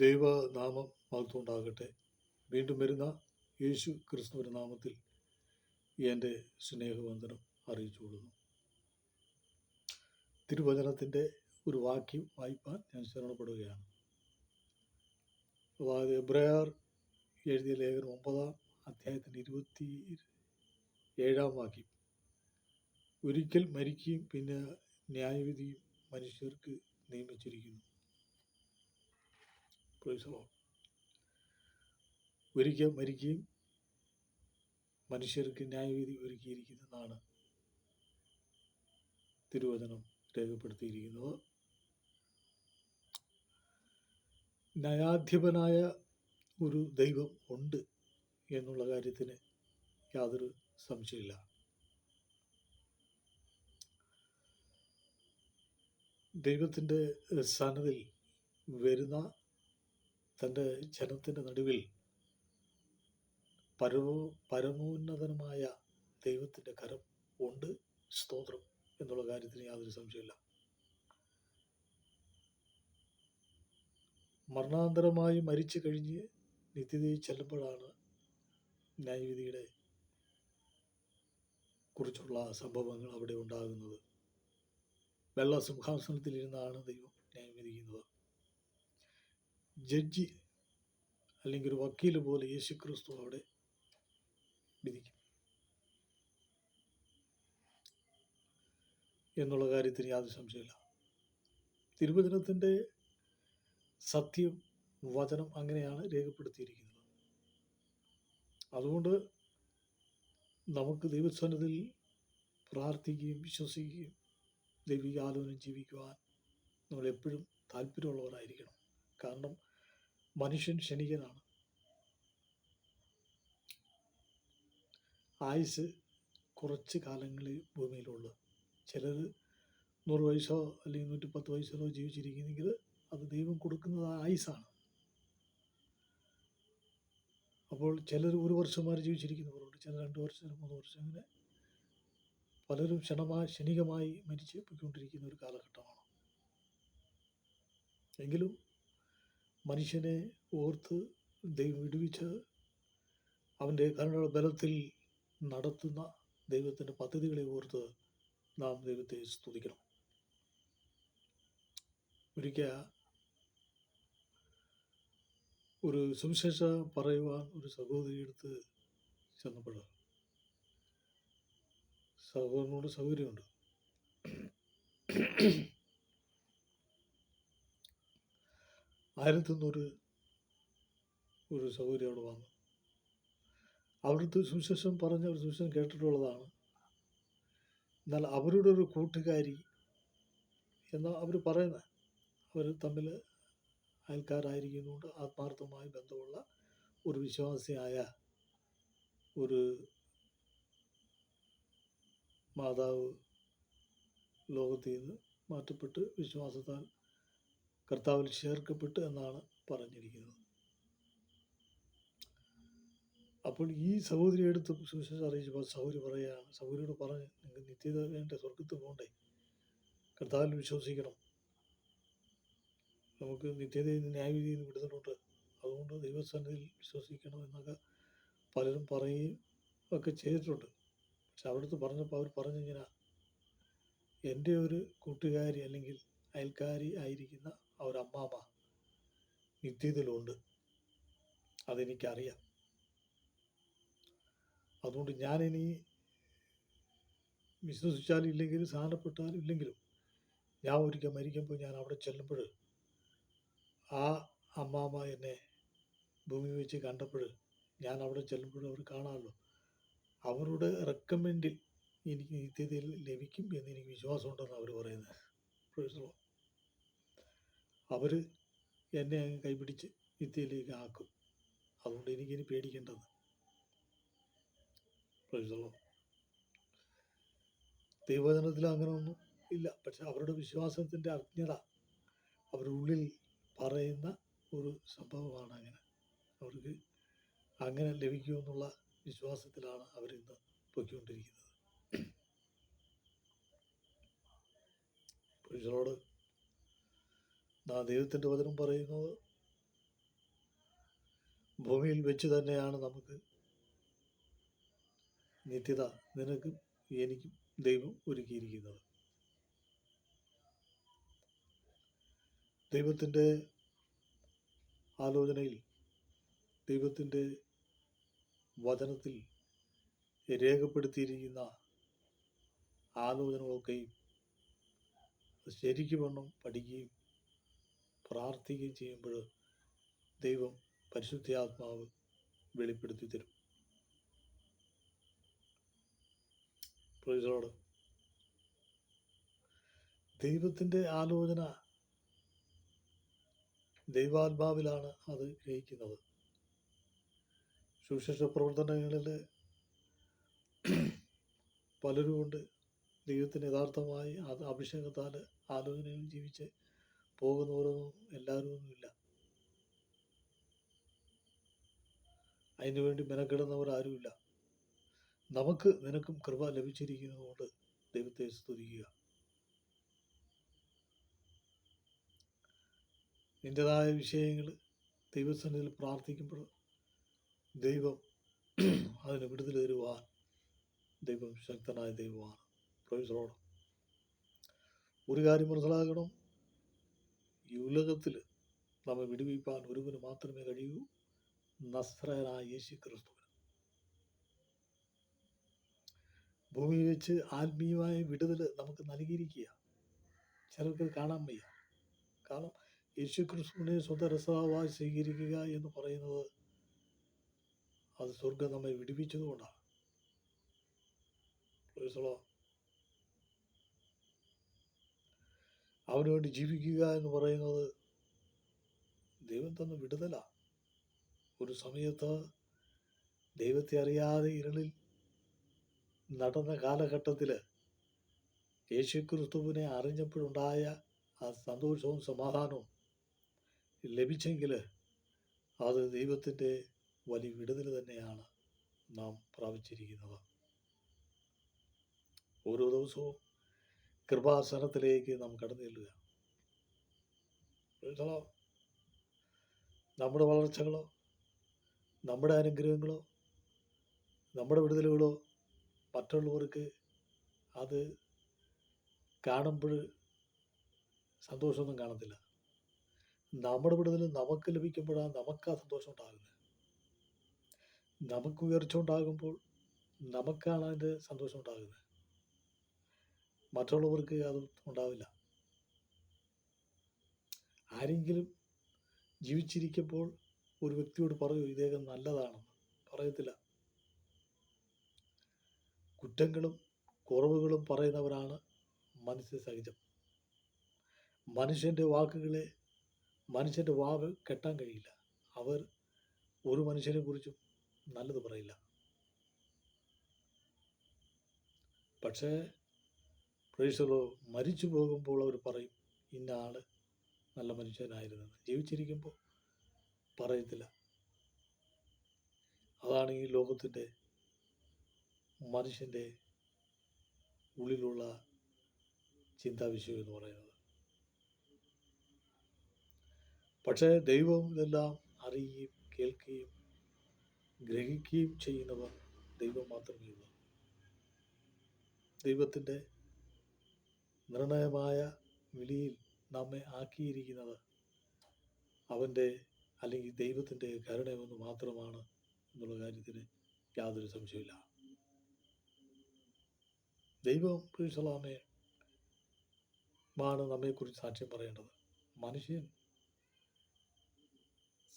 ദൈവനാമം മഹത്വമുണ്ടാകട്ടെ. വീണ്ടും വരുന്ന യേശു ക്രിസ്തുവിന്റെ നാമത്തിൽ എന്റെ സ്നേഹവന്ദനം അറിയിച്ചു കൊള്ളുന്നു തിരുവചനത്തിന്റെ ഒരു വാക്യം വായിപ്പാൻ ഞാൻ ശരണപ്പെടുകയാണ്. എബ്രയർ എഴുതിയ ലേഖനം ഒമ്പതാം അധ്യായത്തിന്റെ ഇരുപത്തി ഏഴാം വാക്യം. ഒരിക്കൽ മരിക്കുകയും പിന്നെ ന്യായവിധിയും മനുഷ്യർക്ക് നിയമിച്ചിരിക്കുന്നു. Lord. ഒരിക്കൽ മരിക്കുകയും മനുഷ്യർക്ക് ന്യായവിധി ഒരുക്കിയിരിക്കുന്നതാണ് തിരുവചനം രേഖപ്പെടുത്തിയിരിക്കുന്നത് ന്യായാധിപനായ ഒരു ദൈവം ഉണ്ട് എന്നുള്ള കാര്യത്തിന് യാതൊരു സംശയമില്ല ദൈവത്തിന്റെ സന്നതിൽ വരുന്ന തന്റെ ജനത്തിന്റെ നടുവിൽ പരമോ പരമോന്നതനമായ ദൈവത്തിന്റെ കരം ഉണ്ട്. സ്തോത്രം എന്നുള്ള കാര്യത്തിന് യാതൊരു സംശയമില്ല മരണാന്തരമായി മരിച്ചു കഴിഞ്ഞ് നിത്യതയിൽ ചെല്ലുമ്പോഴാണ് ന്യായവിധിയുടെ കുറിച്ചുള്ള സംഭവങ്ങൾ അവിടെ ഉണ്ടാകുന്നത്. വെള്ള സിംഹാസനത്തിലിരുന്നാണ് ദൈവം ന്യായം വിധിക്കുന്നത് ജഡ്ജി അല്ലെങ്കിൽ ഒരു വക്കീൽ പോലെ യേശു ക്രിസ്തു അവിടെ വിധിക്കും എന്നുള്ള കാര്യത്തിന് യാതൊരു സംശയമില്ല തിരുവചനത്തിന്റെ സത്യം വചനം അങ്ങനെയാണ് രേഖപ്പെടുത്തിയിരിക്കുന്നത്. അതുകൊണ്ട് നമുക്ക് ദൈവസ്വനത്തിൽ പ്രാർത്ഥിക്കുകയും വിശ്വസിക്കുകയും ദൈവിക ആലോചന ജീവിക്കുവാൻ നമ്മൾ എപ്പോഴും താല്പര്യമുള്ളവരായിരിക്കണം. കാരണം മനുഷ്യൻ ക്ഷണികനാണ് ആയുസ് കുറച്ച് കാലങ്ങളിൽ ഭൂമിയിലുള്ളൂ. ചിലർ നൂറ് വയസ്സോ അല്ലെങ്കിൽ നൂറ്റി പത്ത് വയസ്സോ ജീവിച്ചിരിക്കുന്നെങ്കിൽ അത് ദൈവം കൊടുക്കുന്നത് ആയുസാണ്. അപ്പോൾ ചിലർ ഒരു വർഷം വരെ ജീവിച്ചിരിക്കുന്നവരുണ്ട് ചിലർ രണ്ട് വർഷം മൂന്ന് വർഷം അങ്ങനെ പലരും ക്ഷണമായി ക്ഷണികമായി മരിച്ച് പോയിക്കൊണ്ടിരിക്കുന്ന ഒരു കാലഘട്ടമാണ്. എങ്കിലും മനുഷ്യനെ ഓർത്ത് ദൈവം വിടുവിച്ച് അവന്റെ കരുണയുടെ ബലത്തിൽ നടത്തുന്ന ദൈവത്തിന്റെ പദ്ധതികളെ ഓർത്ത് നാം ദൈവത്തെ സ്തുതിക്കണം. ഒരിക്കൽ ഒരു സുവിശേഷ പറയുവാൻ ഒരു സഹോദരി എടുത്ത് ചെന്നപ്പോൾ സഹോദരനോട് സൗകര്യമുണ്ട്. ആയിരത്തി നിന്നൊരു ഒരു സൗകര്യം അവിടെ വന്നു. അവിടുത്തെ സുവിശേഷം പറഞ്ഞ ഒരു സുവിശേഷം കേട്ടിട്ടുള്ളതാണ്. എന്നാൽ അവരുടെ ഒരു കൂട്ടുകാരി എന്ന അവർ പറയുന്നത് അവർ തമ്മിൽ അയൽക്കാരായിരിക്കുന്നുണ്ട് ആത്മാർത്ഥമായി ബന്ധമുള്ള ഒരു വിശ്വാസിയായ ഒരു മാതാവ് ലോകത്തിൽ നിന്ന് മാറ്റപ്പെട്ട് വിശ്വാസത്താൽ കർത്താവിൽ ചേർക്കപ്പെട്ടു എന്നാണ് പറഞ്ഞിരിക്കുന്നത്. അപ്പോൾ ഈ സഹോദരി എടുത്ത് സുവിശേഷം അറിയിച്ചപ്പോൾ സഹോദരി പറയുകയാണ് സഹോദരിയോട് പറഞ്ഞ് നിങ്ങൾക്ക് നിത്യത വേണ്ട സ്വർഗത്ത് പോകണ്ടേ കർത്താവിൽ വിശ്വസിക്കണം. നമുക്ക് നിത്യതയിൽ നിന്ന് ന്യായവിധിയിൽ നിന്ന് വിടുന്നുണ്ട്. അതുകൊണ്ട് ദൈവസന്നിധിയിൽ വിശ്വസിക്കണം എന്നൊക്കെ പലരും പറയുകയും ഒക്കെ ചെയ്തിട്ടുണ്ട്. പക്ഷെ അവിടുത്തെ പറഞ്ഞപ്പോൾ അവർ പറഞ്ഞിങ്ങനെ എന്റെ ഒരു കൂട്ടുകാരി അല്ലെങ്കിൽ അയൽക്കാരി ആയിരിക്കുന്ന ഒരു അമ്മാമ നിത്യത്തിലുണ്ട് അതെനിക്കറിയാം. അതുകൊണ്ട് ഞാനിനി വിശ്വസിച്ചാലും ഇല്ലെങ്കിലും സാധനപ്പെട്ടാലും ഇല്ലെങ്കിലും ഞാൻ ഒരിക്കൽ മരിക്കുമ്പോൾ ഞാൻ അവിടെ ചെല്ലുമ്പോൾ ആ അമ്മാമ്മ എന്നെ ഭൂമി വെച്ച് കണ്ടപ്പോൾ ഞാൻ അവിടെ ചെല്ലുമ്പോൾ അവർ കാണാമല്ലോ. അവരുടെ റെക്കമെൻഡിൽ എനിക്ക് നിത്യതയിൽ ലഭിക്കും എന്ന് എനിക്ക് വിശ്വാസമുണ്ടെന്ന് അവർ പറയുന്നത്. പ്രൊഫസറോ അവർ എന്നെ അങ്ങ് കൈപിടിച്ച് നിത്യയിലേക്ക് ആക്കും. അതുകൊണ്ട് എനിക്കിനി പേടിക്കേണ്ടത്. പ്രൊഫസറോ ദൈവജനത്തിൽ അങ്ങനെ ഒന്നും ഇല്ല. പക്ഷെ അവരുടെ വിശ്വാസത്തിന്റെ അജ്ഞത അവരുടെ ഉള്ളിൽ പറയുന്ന ഒരു സംഭവമാണ് അങ്ങനെ. അവർക്ക് അങ്ങനെ ലഭിക്കുമെന്നുള്ള വിശ്വാസത്തിലാണ് അവരിന്ന് പൊയ്ക്കൊണ്ടിരിക്കുന്നത്. പുരുഷനോട് നാ ദൈവത്തിന്റെ വചനം പറയുന്നത് ഭൂമിയിൽ വെച്ച് തന്നെയാണ് നമുക്ക് നിത്യത നിനക്കും എനിക്കും ദൈവം ഒരുക്കിയിരിക്കുന്നത്. ദൈവത്തിന്റെ ആലോചനയിൽ ദൈവത്തിന്റെ വചനത്തിൽ രേഖപ്പെടുത്തിയിരിക്കുന്ന ആലോചനകളൊക്കെയും ശരിക്കും വണ്ണം പഠിക്കുകയും പ്രാർത്ഥിക്കുകയും ചെയ്യുമ്പോൾ ദൈവം പരിശുദ്ധാത്മാവ് വെളിപ്പെടുത്തി തരും. പ്രൊയ്സോട് ദൈവത്തിന്റെ ആലോചന ദൈവാത്മാവിലാണ് അത് ഗ്രഹിക്കുന്നത്. സുവിശേഷ പ്രവർത്തനങ്ങളിൽ പലരും കൊണ്ട് ദൈവത്തിന് യഥാർത്ഥമായി അത് അഭിഷേകത്താൽ ആലോചനയിൽ ജീവിച്ച് പോകുന്നവരൊന്നും എല്ലാവരും ഒന്നുമില്ല. അതിനുവേണ്ടി മെനക്കെടുന്നവരാരുമില്ല നമുക്ക് നിനക്കും കൃപ ലഭിച്ചിരിക്കുന്നതുകൊണ്ട് ദൈവത്തെ സ്തുതിക്കുക. നിന്റെതായ വിഷയങ്ങൾ ദൈവസന്നിധിയിൽ പ്രാർത്ഥിക്കുമ്പോൾ ദൈവം അതിന് വിടുതൽ തരുവാൻ ദൈവം ശക്തനായ ദൈവമാണ്. പ്രൊഫസറോട് ഒരു കാര്യം മനസ്സിലാക്കണം. ഈ ഉലകത്തിൽ നമ്മെ വിടുവിപ്പാൻ ഒരുവന് മാത്രമേ കഴിയൂ. നസ്രനായ യേശു ക്രിസ്തുവിന് ഭൂമിയിൽ വെച്ച് ആത്മീയമായ വിടുതൽ നമുക്ക് നൽകിയിരിക്കുക ചിലർക്ക് കാണാൻ വയ്യ. കാരണം യേശു ക്രിസ്തുവിനെ സ്വന്തം രസമായി സ്വീകരിക്കുക എന്ന് പറയുന്നത് അത് സ്വർഗം നമ്മെ വിടുവിച്ചതുകൊണ്ടാണ്. അവന് വേണ്ടി ജീവിക്കുക എന്ന് പറയുന്നത് ദൈവം തന്ന വിടുതല. ഒരു സമയത്ത് ദൈവത്തെ അറിയാതെ ഇരുളിൽ നടന്ന കാലഘട്ടത്തിൽ യേശുക്രിസ്തുവിനെ അറിഞ്ഞപ്പോഴുണ്ടായ ആ സന്തോഷവും സമാധാനവും ലഭിച്ചെങ്കിൽ അത് ദൈവത്തിന്റെ വലിയ വിടുതൽ തന്നെയാണ് നാം പ്രാപിച്ചിരിക്കുന്നത്. ഓരോ ദിവസവും കൃപാസനത്തിലേക്ക് നാം കടന്നു ചെല്ലുക നമ്മുടെ വളർച്ചകളോ നമ്മുടെ അനുഗ്രഹങ്ങളോ നമ്മുടെ വിടുതലുകളോ മറ്റുള്ളവർക്ക് അത് കാണുമ്പോൾ സന്തോഷമൊന്നും കാണത്തില്ല. നമ്മുടെ വിടുതൽ നമുക്ക് ലഭിക്കുമ്പോഴാണ് നമുക്ക് ആ സന്തോഷം ഉണ്ടാകുന്നത്. നമുക്ക് ഉയർച്ച ഉണ്ടാകുമ്പോൾ നമുക്കാണ് അതിന്റെ സന്തോഷം ഉണ്ടാകുന്നത്. മറ്റുള്ളവർക്ക് അത് ഉണ്ടാവില്ല. ആരെങ്കിലും ജീവിച്ചിരിക്കുമ്പോൾ ഒരു വ്യക്തിയോട് പറയൂ ഇദ്ദേഹം നല്ലതാണെന്ന് പറയത്തില്ല. കുറ്റങ്ങളും കുറവുകളും പറയുന്നവരാണ് മനുഷ്യ സഹജം. മനുഷ്യന്റെ വാക്കുകളെ മനുഷ്യന്റെ വാവ് കെട്ടാൻ കഴിയില്ല. അവർ ഒരു മനുഷ്യനെ കുറിച്ചും നല്ലത് പറയില്ല. പക്ഷേ പ്രേക്ഷകരോ മരിച്ചു പോകുമ്പോൾ അവർ പറയും ഇന്ന ആൾ നല്ല മനുഷ്യനായിരുന്നു. ജീവിച്ചിരിക്കുമ്പോൾ പറയത്തില്ല. അതാണ് ഈ ലോകത്തിന്റെ മനുഷ്യന്റെ ഉള്ളിലുള്ള ചിന്താവിഷയം എന്ന് പറയുന്നത്. പക്ഷേ ദൈവം ഇതെല്ലാം അറിയുകയും കേൾക്കുകയും ഗ്രഹിക്കുകയും ചെയ്യുന്നവർ ദൈവം മാത്രമേ ഉള്ളൂ. ദൈവത്തിന്റെ നിർണയമായ വിളിയിൽ നമ്മെ ആക്കിയിരിക്കുന്നത് അവന്റെ അല്ലെങ്കിൽ ദൈവത്തിന്റെ കരുണയൊന്ന് മാത്രമാണ് എന്നുള്ള കാര്യത്തിന് യാതൊരു സംശയമില്ല ദൈവം പ്രീസലാമെ മാണ് നമ്മെക്കുറിച്ച് സാക്ഷ്യം പറയേണ്ടത്. മനുഷ്യൻ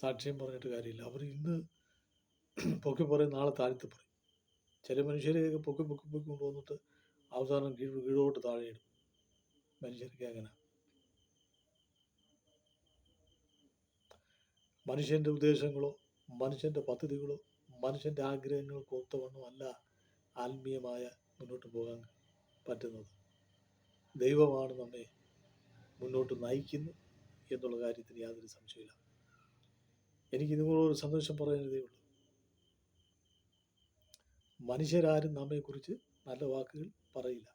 സാക്ഷ്യം പറഞ്ഞിട്ട് കാര്യമില്ല. അവർ ഇന്ന് പൊക്കി പറയും നാളെ താഴ്ത്തി പറയും. ചില മനുഷ്യരെയൊക്കെ പൊക്കി പൊക്കി പൊക്കി കൊണ്ടുവന്നിട്ട് അവസാനം കീഴ് കീഴോട്ട് താഴെയിടും അങ്ങനെ മനുഷ്യന്റെ ഉദ്ദേശങ്ങളോ മനുഷ്യന്റെ പദ്ധതികളോ മനുഷ്യന്റെ ആഗ്രഹങ്ങൾക്ക് ഒത്തവണ്ണമല്ല ആത്മീയമായ മുന്നോട്ട് പോകാൻ പറ്റുന്നത്. ദൈവമാണ് നമ്മെ മുന്നോട്ട് നയിക്കുന്നു എന്നുള്ള കാര്യത്തിന് യാതൊരു സംശയമില്ല എനിക്ക് നിങ്ങളോട് സന്ദേശം പറയാനതേ ഉള്ളൂ. മനുഷ്യരാരും നമ്മെക്കുറിച്ച് നല്ല വാക്കുകൾ പറയില്ല.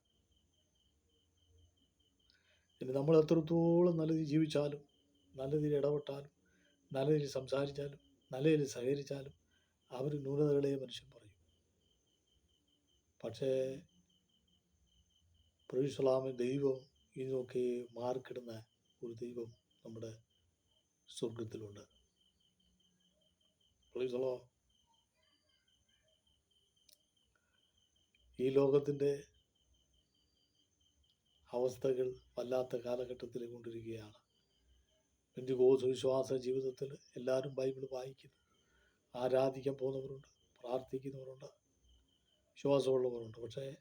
ഇനി നമ്മൾ എത്രത്തോളം നല്ല രീതിയിൽ ജീവിച്ചാലും നല്ല രീതിയിൽ ഇടപെട്ടാലും നല്ല രീതിയിൽ സംസാരിച്ചാലും നല്ല രീതിയിൽ സഹകരിച്ചാലും അവർ ന്യൂനതകളെ മനുഷ്യൻ പറയും. പക്ഷേ പ്രൊഫിസലാമൻ ദൈവം ഇതിനൊക്കെ മാർക്കിടുന്ന ഒരു ദൈവം നമ്മുടെ സ്വർഗത്തിലുണ്ട് പ്രൊഫിസലോ ഈ ലോകത്തിന്റെ അവസ്ഥകൾ വല്ലാത്ത കാലഘട്ടത്തിൽ കൊണ്ടിരിക്കുകയാണ്. പെന്തികോസ് വിശ്വാസ ജീവിതത്തിൽ എല്ലാവരും ബൈബിൾ വായിക്കുന്നു. ആരാധിക്കാൻ പോകുന്നവരുണ്ട് പ്രാർത്ഥിക്കുന്നവരുണ്ട് വിശ്വാസമുള്ളവരുണ്ട്. പക്ഷേ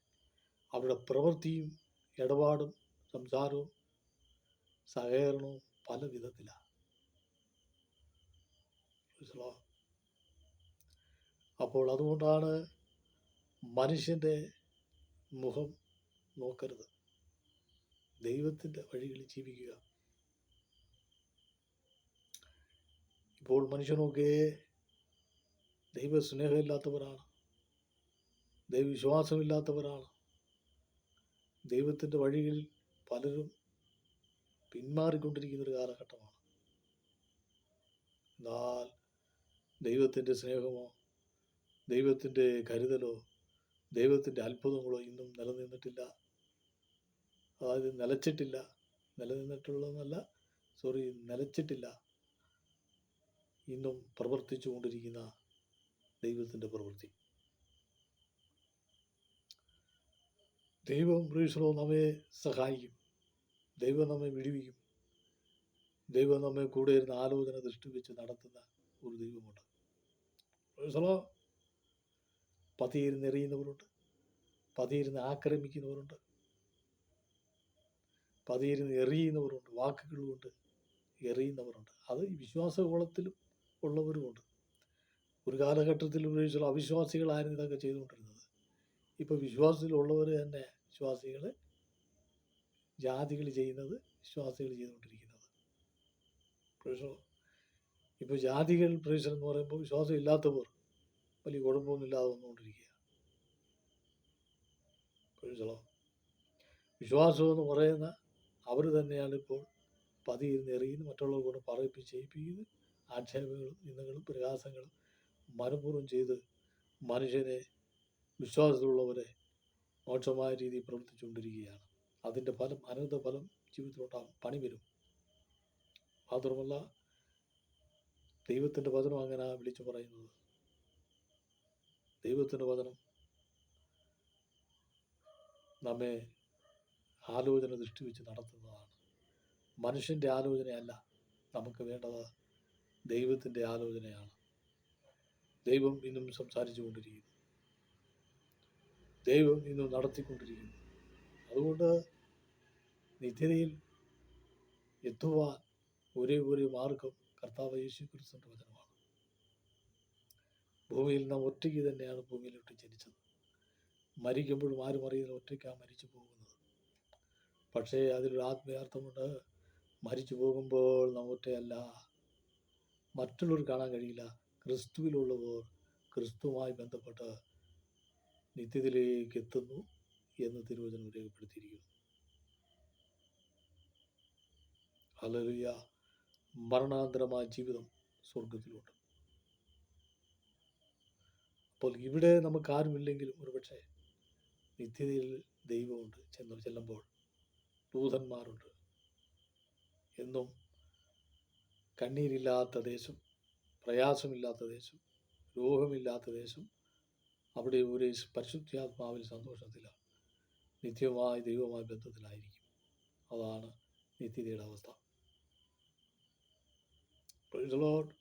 അവരുടെ പ്രവൃത്തിയും ഇടപാടും സംസാരവും സഹകരണവും പല വിധത്തിലാണ്. അപ്പോൾ അതുകൊണ്ടാണ് മനുഷ്യന്റെ മുഖം നോക്കരുത്. ദൈവത്തിന്റെ വഴികളിൽ ജീവിക്കുക. ഇപ്പോൾ മനുഷ്യനൊക്കെ ദൈവസ്നേഹമില്ലാത്തവരാണ്. ദൈവവിശ്വാസമില്ലാത്തവരാണ്. ദൈവത്തിന്റെ വഴികളിൽ പലരും പിന്മാറിക്കൊണ്ടിരിക്കുന്ന ഒരു കാലഘട്ടമാണ്. എന്നാൽ ദൈവത്തിന്റെ സ്നേഹമോ ദൈവത്തിന്റെ കരുതലോ ദൈവത്തിന്റെ അത്ഭുതങ്ങളോ ഇന്നും നിലനിന്നിട്ടില്ല. അതായത് നിലച്ചിട്ടില്ല. നിലനിന്നിട്ടുള്ളതെന്നല്ല സോറി നിലച്ചിട്ടില്ല. ഇന്നും പ്രവർത്തിച്ചു കൊണ്ടിരിക്കുന്ന ദൈവത്തിന്റെ പ്രവൃത്തി. ദൈവം പ്രീശ്വരോ നമ്മെ സഹായിക്കും. ദൈവം നമ്മെ വിടിവിക്കും. ദൈവം നമ്മെ കൂടെ ഇരുന്ന് ആലോചന ദൃഷ്ടി വെച്ച് നടത്തുന്ന ഒരു ദൈവമുണ്ട്. പതിയിരുന്ന് എറിയുന്നവരുണ്ട്. പതിയിരുന്ന് ആക്രമിക്കുന്നവരുണ്ട്. പതിയിരുന്ന് എറിയുന്നവരുണ്ട് വാക്കുകൾ കൊണ്ട് എറിയുന്നവരുണ്ട്. അത് വിശ്വാസ വിശ്വാസകോളത്തിലും ഉള്ളവരുമുണ്ട്. ഒരു കാലഘട്ടത്തിൽ ഉപയോഗിച്ചുള്ള അവിശ്വാസികളായിരുന്നു ഇതൊക്കെ ചെയ്തുകൊണ്ടിരുന്നത്. ഇപ്പോൾ വിശ്വാസത്തിലുള്ളവർ തന്നെ വിശ്വാസികൾ ജാതികൾ ചെയ്യുന്നത് വിശ്വാസികൾ ചെയ്തുകൊണ്ടിരിക്കുന്നത്. പ്രവേശനം ഇപ്പോൾ ജാതികൾ പ്രവേശനം എന്ന് പറയുമ്പോൾ വിശ്വാസം ഇല്ലാത്തവർ വലിയ കുഴപ്പമൊന്നുമില്ലാതെ വന്നുകൊണ്ടിരിക്കുക പ്രവേശനം വിശ്വാസം എന്ന് പറയുന്ന അവർ തന്നെയാണ് ഇപ്പോൾ പതിയിരുന്ന് എറിയുന്നു മറ്റുള്ളവർ കൊണ്ട് പറയിപ്പിച്ച് ചെയ്യിപ്പിക്കുന്നു ആക്ഷേപങ്ങളും നിന്ദകളും പ്രയാസങ്ങളും മനഃപൂർവം ചെയ്ത് മനുഷ്യനെ വിശ്വാസത്തിലുള്ളവരെ മോശമായ രീതിയിൽ പ്രവർത്തിച്ചുകൊണ്ടിരിക്കുകയാണ്. അതിന്റെ ഫലം അനന്ത ഫലം ജീവിതത്തിലോട്ടാകും പണി വരും. മാത്രമല്ല ദൈവത്തിന്റെ വചനം അങ്ങനെ വിളിച്ചു പറയുന്നത്. ദൈവത്തിന്റെ വചനം നമ്മെ ആലോചന ദൃഷ്ടി വെച്ച് നടത്തുന്നതാണ്. മനുഷ്യന്റെ ആലോചനയല്ല നമുക്ക് വേണ്ടത് ദൈവത്തിന്റെ ആലോചനയാണ്. ദൈവം ഇന്നും സംസാരിച്ചു കൊണ്ടിരിക്കുന്നു ദൈവം ഇന്നും നടത്തിക്കൊണ്ടിരിക്കുന്നു. അതുകൊണ്ട് നിത്യതയിൽ എത്തുവാൻ ഒരേ ഒരു മാർഗം കർത്താവ് യേശു ക്രിസ്തുവിന്റെ വചനമാണ്. ഭൂമിയിൽ നാം ഒറ്റയ്ക്ക് തന്നെയാണ് ഭൂമിയിലോട്ട് ജനിച്ചത്. മരിക്കുമ്പോഴും ആരും അറിയുന്ന ഒറ്റയ്ക്കാണ് മരിച്ചു പോകുന്നത്. പക്ഷേ അതിലൊരു ആത്മീയാർത്ഥമുണ്ട്. മരിച്ചു പോകുമ്പോൾ നമുക്കല്ല മറ്റുള്ളവർ കാണാൻ കഴിയില്ല. ക്രിസ്തുവിലുള്ളവർ ക്രിസ്തുവുമായി ബന്ധപ്പെട്ട് നിത്യത്തിലേക്ക് എത്തുന്നു എന്ന് തിരുവചനം രേഖപ്പെടുത്തിയിരിക്കുന്നു. അലറിയ മരണാന്തരമായ ജീവിതം സ്വർഗത്തിലുണ്ട് അപ്പോൾ ഇവിടെ നമുക്ക് ആരുമില്ലെങ്കിലും ഒരുപക്ഷെ നിത്യതയിൽ ദൈവമുണ്ട് ചെന്ന് ചെല്ലുമ്പോൾ ദൂതന്മാരുണ്ട്. എന്നും കണ്ണീരില്ലാത്ത ദേശം പ്രയാസമില്ലാത്ത ദേശം രോഗമില്ലാത്ത ദേശം അവിടെ ഒരു പരിശുദ്ധാത്മാവിൽ സന്തോഷത്തിലാണ് നിത്യമായ ദൈവമായ ബന്ധത്തിലായിരിക്കും. അതാണ് നിത്യതയുടെ അവസ്ഥ. Praise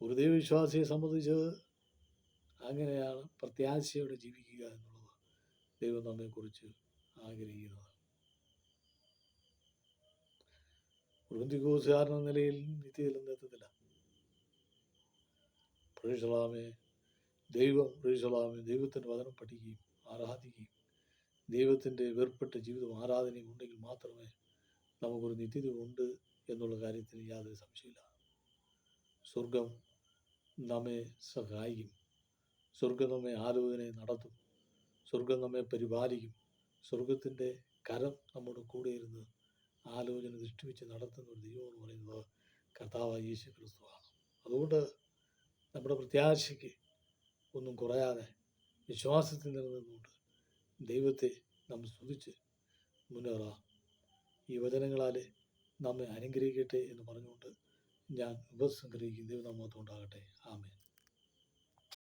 ഗുരുദേവ വിശ്വാസിയെ സംബന്ധിച്ച് അങ്ങനെയാണ് പ്രത്യാശയോടെ ജീവിക്കുക എന്നുള്ളത് ദൈവം നമ്മെക്കുറിച്ച് ആഗ്രഹിക്കുന്നത്. വൃന്തികോസുകാരൻ എന്ന നിലയിൽ നിത്യയിലൊന്നും എത്തത്തില്ല പ്രേഷലാമെ ദൈവം പ്രേഷലാമെ ദൈവത്തിന്റെ വചനം പഠിക്കുകയും ആരാധിക്കുകയും ദൈവത്തിന്റെ വേർപ്പെട്ട ജീവിതം ആരാധനയും ഉണ്ടെങ്കിൽ മാത്രമേ നമുക്കൊരു നിത്യത ഉണ്ട് എന്നുള്ള കാര്യത്തിൽ യാതൊരു സംശയമില്ല സ്വർഗം നമ്മെ സഹായിക്കും. സ്വർഗം നമ്മെ ആലോചനയെ നടത്തും. സ്വർഗം നമ്മെ പരിപാലിക്കും. സ്വർഗത്തിന്റെ കരം നമ്മുടെ കൂടെ ഇരുന്ന് ആലോചന ദൃഷ്ടി വെച്ച് നടത്തുന്ന ഒരു ദൈവം എന്ന് പറയുന്നത് കർത്താവ് യേശു ക്രിസ്തുവാണ് അതുകൊണ്ട് നമ്മുടെ പ്രത്യാശയ്ക്ക് ഒന്നും കുറയാതെ വിശ്വാസത്തിൽ നിലനിന്നുകൊണ്ട് ദൈവത്തെ നാം സ്തുതിച്ച് മുന്നേറാം. ഈ വചനങ്ങളാൽ നമ്മെ അനുഗ്രഹിക്കട്ടെ എന്ന് പറഞ്ഞുകൊണ്ട് ഞാൻ ഉപസംഗ്രഹിക്കും ദൈവനാമത്തോണ്ടാകട്ടെ ആമേൻ.